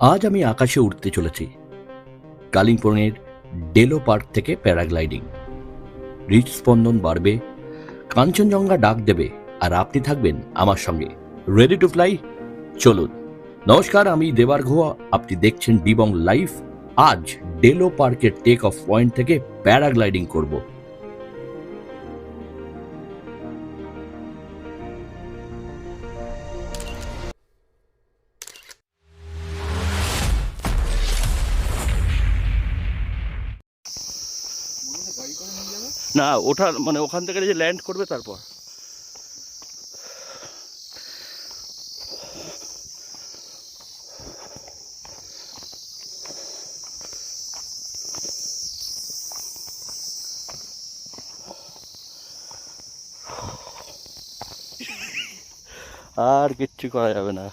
আজ আমি আকাশে উঠতে চলেছি। কালিম্পংয়ের ডেলো পার্ক থেকে প্যারাগ্লাইডিং। হৃদস্পন্দন বাড়বে, কাঞ্চনজঙ্ঘা ডাক দেবে, আর আপনি থাকবেন আমার সঙ্গে। রেডি টু ফ্লাই চলুন। নমস্কার, আমি দেবার ঘোয়া। আপনি দেখছেন ডিবং লাইফ আজ ডেলো পার্কের টেক অফ পয়েন্ট থেকে প্যারাগ্লাইডিং করব। না, ওঠার মানে ওখান থেকে যে ল্যান্ড করবে তারপর। আর কিচ্ছু করা যাবে না।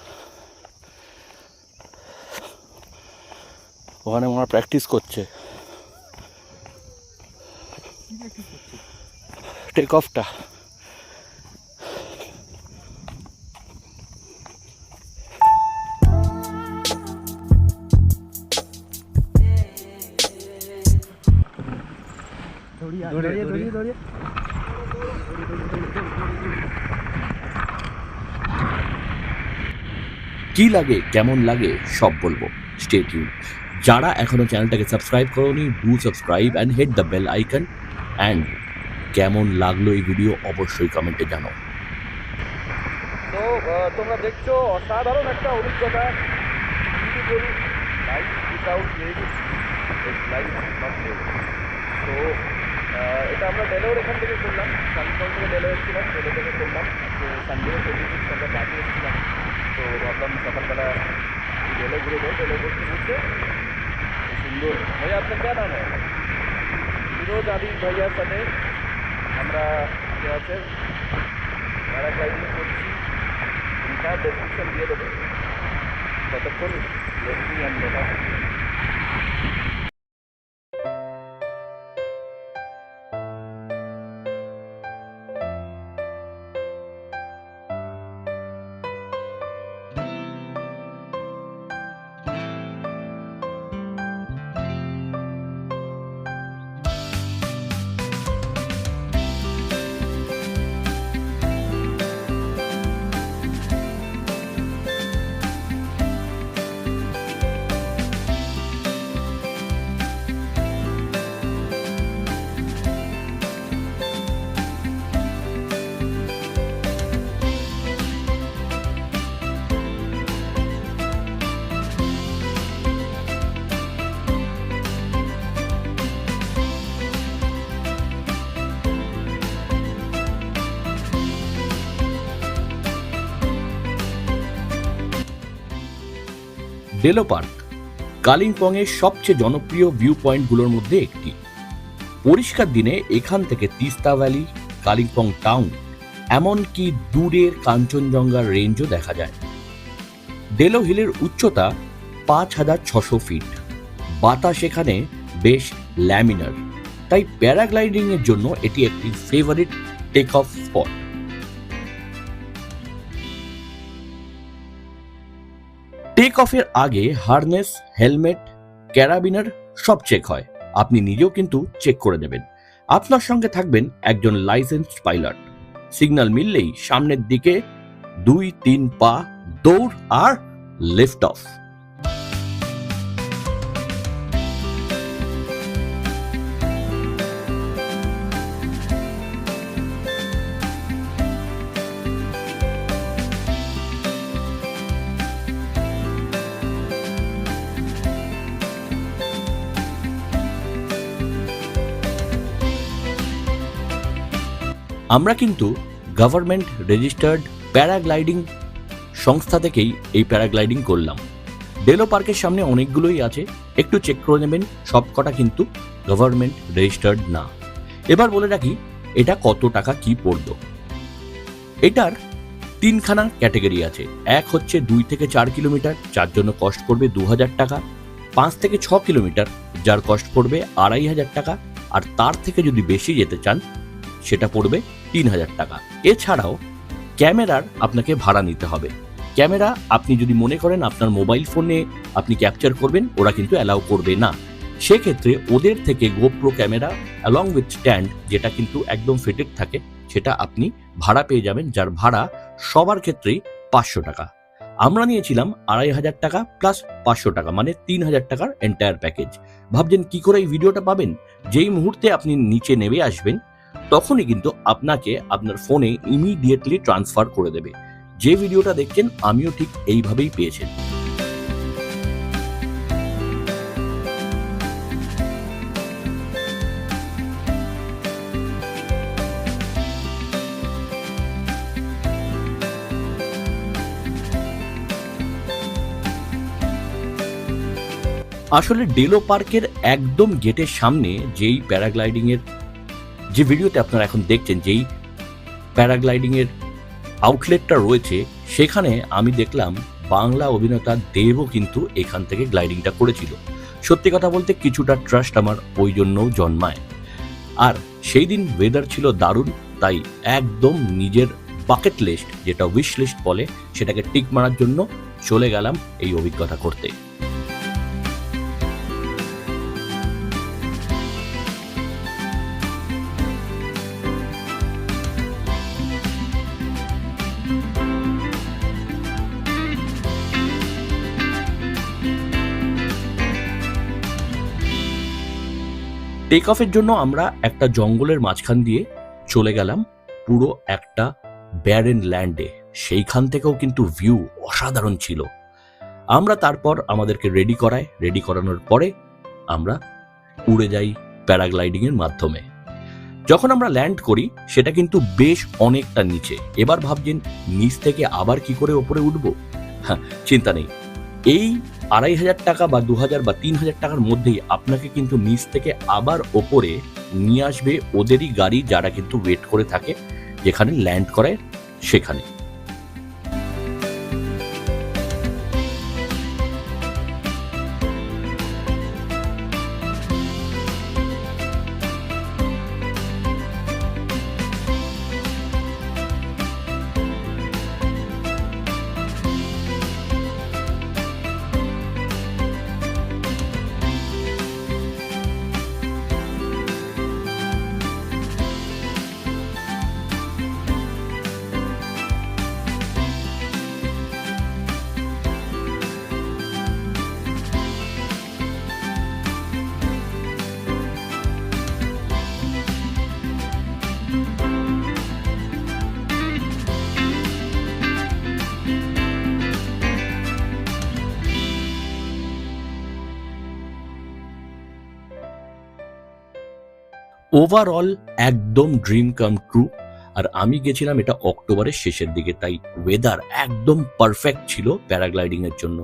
ওখানে মনে প্র্যাকটিস করছে। টেক অফটা কি লাগে, কেমন লাগে, সব বলব। স্টে যারা এখনও চ্যানেলটাকে সাবস্ক্রাইব করোনি do subscribe and hit the bell icon and কেমন লাগলো এই ভিডিও অবশ্যই কমেন্টে জানাও তো আহ, তোমরা দেখছো অসাধারণ একটা অভিজ্ঞতা beautiful life without live is life not live তো এটা আমরা ডেলোর এখান থেকে করলাম কালিম্পং থেকে ডেলো এসেছিলাম ডেলো থেকে করলাম তো সানডে টোয়েন্টি সিক্স আমরা বাকি এসেছিলাম তো ভাবলাম সকালবেলা ডেলো ঘুরে যাই ডেলো ঘুরতে ঘুরতে সুন্দর ভাই আপনার क्या नाम है ফিরোজ আলী ভাইয়ার সাথে আমরা কি আছে প্যারাগ্লাইডিং করছি। তার ডেসক্রিপশন দিয়ে দেবো। ততক্ষণ লেটমি আমি লেখা ডেলো পার্ক কালিম্পংয়ের সবচেয়ে জনপ্রিয় ভিউ পয়েন্টগুলোর মধ্যে একটি। পরিষ্কার দিনে এখান থেকে তিস্তা ভ্যালি কালিম্পং টাউন এমনকি দূরের কাঞ্চনজঙ্ঘার রেঞ্জও দেখা যায়। ডেলো হিলের উচ্চতা পাঁচ হাজার ছশো ফিট বাতাস এখানে বেশ ল্যামিনার তাই প্যারাগ্লাইডিং এর জন্য এটি একটি favourite take off spot take অফের আগে হারনেস হেলমেট ক্যারাবিনার সব চেক হয়। আপনি নিজেও কিন্তু চেক করে নেবেন। আপনার সঙ্গে থাকবেন একজন লাইসেন্স পাইলট সিগন্যাল মিললেই সামনের দিকে দুই, তিন পা, দৌড় আর লিফট অফ আমরা কিন্তু গভর্নমেন্ট রেজিস্টার্ড প্যারাগ্লাইডিং সংস্থা থেকেই এই প্যারাগ্লাইডিং করলাম। ডেলো পার্কের সামনে অনেকগুলোই আছে, একটু চেক করে নেবেন সব কটা কিন্তু গভর্নমেন্ট রেজিস্টার্ড না। এবার বলে রাখি, এটা কত টাকা কি পড়ল? এটার তিনখানা ক্যাটাগরি আছে। এক হচ্ছে দুই থেকে চার কিলোমিটার, যার জন্য কস্ট পড়বে দু হাজার টাকা। পাঁচ থেকে ছ কিলোমিটার, যার কস্ট পড়বে আড়াই হাজার টাকা। আর তার থেকে যদি বেশি যেতে চান, সেটা পড়বে তিন হাজার টাকা। এছাড়াও ক্যামেরার আপনাকে ভাড়া নিতে হবে। ক্যামেরা আপনি যদি মনে করেন আপনার মোবাইল ফোনে আপনি ক্যাপচার করবেন, ওরা কিন্তু অ্যালাউ করবে না। সেক্ষেত্রে ওদের থেকে GoPro camera along with stand যেটা কিন্তু একদম ফিটেড থাকে, সেটা আপনি ভাড়া পেয়ে যাবেন, যার ভাড়া সবার ক্ষেত্রেই পাঁচশো টাকা। আমরা নিয়েছিলাম আড়াই হাজার টাকা প্লাস পাঁচশো টাকা মানে তিন হাজার টাকার এন্টায়ার প্যাকেজ ভাবছেন কি করে এই ভিডিওটা পাবেন? যেই মুহূর্তে আপনি নিচে নেমে আসবেন তখনই কিন্তু আপনাকে আপনার ফোনে ইমিডিয়েটলি ট্রান্সফার করে দেবে। যে ভিডিওটা দেখছেন, আমিও ঠিক এইভাবেই পেয়েছেন। আসলে ডেলো পার্কের একদম গেটের সামনে যেই প্যারাগ্লাইডিং এর যে ভিডিওতে আপনারা এখন দেখছেন যেই প্যারাগ্লাইডিংয়ের আউটলেটটা রয়েছে, সেখানে আমি দেখলাম বাংলা অভিনেতা দেবও কিন্তু এখান থেকে গ্লাইডিংটা করেছিল। সত্যি কথা বলতে কিছুটা ট্রাস্ট আমার ওই জন্যও জন্মায়। আর সেই দিন ওয়েদার ছিল দারুণ, তাই একদম নিজের বাকেট লিস্ট যেটা উইশ লিস্ট বলে, সেটাকে টিক মারার জন্য চলে গেলাম এই অভিজ্ঞতা করতে। টেক অফের জন্য আমরা একটা জঙ্গলের মাঝখান দিয়ে চলে গেলাম পুরো একটা ব্যারেন ল্যান্ডে সেইখান থেকেও কিন্তু ভিউ অসাধারণ ছিল। আমরা তারপর আমাদেরকে রেডি করায় রেডি করানোর পরে আমরা উড়ে যাই প্যারাগ্লাইডিং এর মাধ্যমে। যখন আমরা ল্যান্ড করি, সেটা কিন্তু বেশ অনেকটা নিচে। এবার ভাবছেন, নিচ থেকে আবার কি করে ওপরে উঠবো? হ্যাঁ চিন্তা নেই। এই আড়াই হাজার টাকা বা দু হাজার বা তিন হাজার টাকার মধ্যেই আপনাকে কিন্তু নিচ থেকে আবার ওপরে নিয়ে আসবে ওদেরই গাড়ি যারা কিন্তু ওয়েট করে থাকে, যেখানে ল্যান্ড করে সেখানে। ওভারঅল একদম ড্রিম কাম ট্রু আর আমি গেছিলাম এটা অক্টোবরের শেষের দিকে, তাই ওয়েদার একদম পারফেক্ট ছিল প্যারাগ্লাইডিং এর জন্য।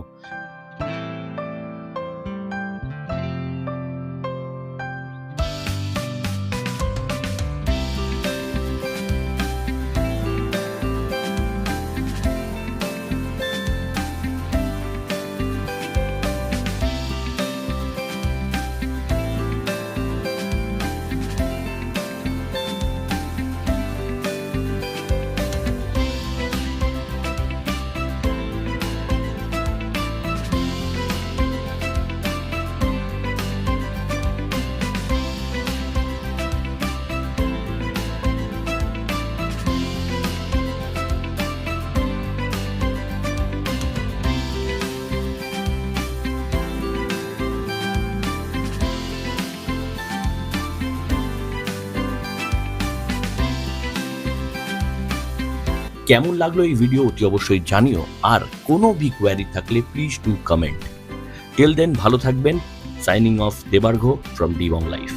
কেমন লাগল এই ভিডিও অতি অবশ্যই জানিও। আর কোনো বি কোয়ারি থাকলে please do comment till then ভালো থাকবেন। Signing off Debargha from the bong life